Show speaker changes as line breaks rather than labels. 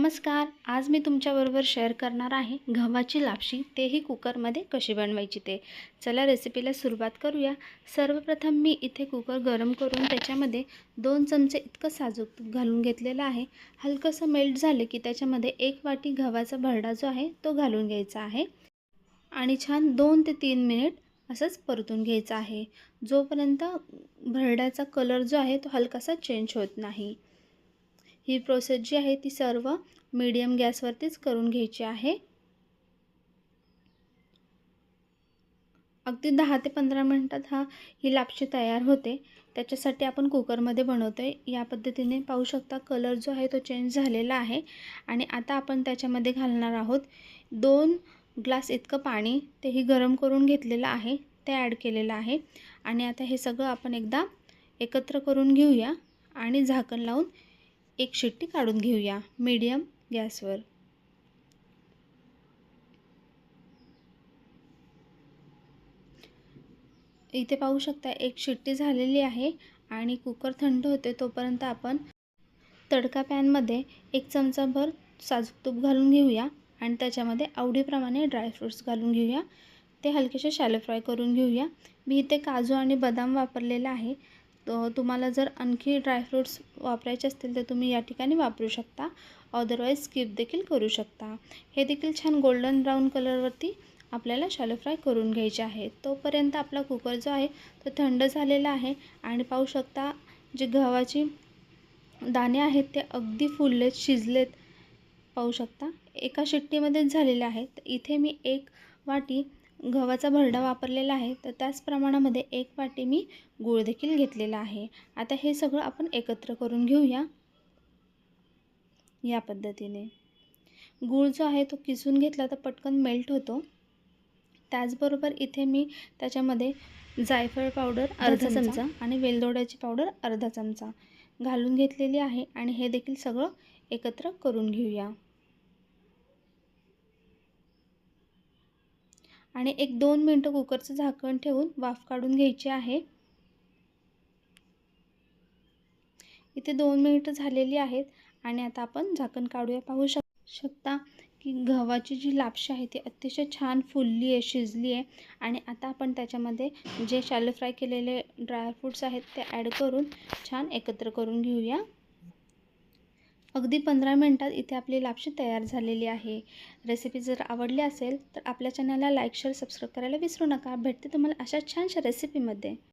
नमस्कार आज मी तुमच्याबरोबर शेअर करणार आहे गव्हाची लापशी तेही कुकरमध्ये कशी बनवायची ते. चला रेसिपीला सुरुवात करूया. सर्वप्रथम मी इथे कुकर गरम करून त्याच्यामध्ये दोन चमचे इतकं साजूक तूप घालून घेतलेलं आहे. हलकंसं मेल्ट झाले की त्याच्यामध्ये एक वाटी गव्हाचा भरडा जो आहे तो घालून घ्यायचा आहे. आणि छान दोन ते तीन मिनिट असंच परतून घ्यायचं आहे. जोपर्यंत भरड्याचा कलर जो आहे तो हलकासा चेंज होत नाही. ही प्रोसेस जी आहे ती सर्व मीडियम गॅसवरतीच करून घ्यायची आहे. अगदी दहा ते पंधरा मिनटात हा ही लापशी तयार होते. त्याच्यासाठी आपण कुकरमध्ये बनवतो आहे या पद्धतीने पाहू शकता कलर जो आहे तो चेंज झालेला आहे. आणि आता आपण त्याच्यामध्ये घालणार आहोत दोन ग्लास इतकं पाणी. तेही गरम करून घेतलेलं आहे. ते ॲड केलेलं आहे. आणि आता हे सगळं आपण एकदा एकत्र करून घेऊया. आणि झाकण लावून एक शिट्टी काढून घेऊया. मीडियम गॅसवर. इथे पाहू शकता एक शिट्टी झालेली आहे आणि कुकर थंड होते तोपर्यंत आपण तडका पॅनमध्ये एक चमचाभर साजूक तूप घालून घेऊया आणि त्याच्यामध्ये आवडीप्रमाणे ड्रायफ्रूट्स घालून घेऊया. ते हलकेसे शॅलो फ्राय करून घेऊया. मी इथे काजू आणि बदाम वापरलेलं आहे. तुम्हाला जर आणखी ड्रायफ्रूट्स वापरायचे असतील तर तुम्ही या ठिकाणी वापरू शकता. अदरवाईज स्किप देखील करू शकता. हे देखील छान गोल्डन ब्राऊन कलरवरती आपल्याला शॅलो फ्राय करून घ्यायचे आहे. तोपर्यंत आपला कुकर जो आहे तो थंड झालेला आहे आणि पाहू शकता जे गव्हाची दाणे आहेत ते अगदी फुललेत शिजलेत. पाहू शकता. एका शिट्टीमध्येच झालेले आहेत. इथे मी एक वाटी गव्हाचा भरडा वापरलेला आहे तर त्याच प्रमाणामध्ये एक वाटी मी गूळ देखील घेतलेला आहे. आता हे सगळं आपण एकत्र करून घेऊया या पद्धतीने. गूळ जो आहे तो किसून घेतला तर पटकन मेल्ट होतो. त्याचबरोबर इथे मी त्याच्यामध्ये जायफळ पावडर अर्धा चमचा आणि वेलदोड्याची पावडर अर्धा चमचा घालून घेतलेली आहे आणि हे देखील सगळं एकत्र करून घेऊया. आणि एक दोन मिनटं कुकरचं झाकण ठेवून वाफ काढून घ्यायची आहे. इथे दोन मिनिटं झालेली आहेत आणि आता आपण झाकण काढूया. पाहू शक शकता की गव्हाची जी लापशी आहे ती अतिशय छान फुलली आहे शिजली आहे. आणि आता आपण त्याच्यामध्ये जे शॅलो फ्राय केलेले ड्रायफ्रूट्स आहेत ते ॲड करून छान एकत्र करून घेऊया. अगदी पंधरा मिनटात इथे आपली लापशी तयार झालेली आहे. रेसिपी जर आवडली असेल तर आपल्या चॅनलला लाईक शेअर सबस्क्राईब करायला विसरू नका. भेटते तुम्हाला अशा छानशा रेसिपीमध्ये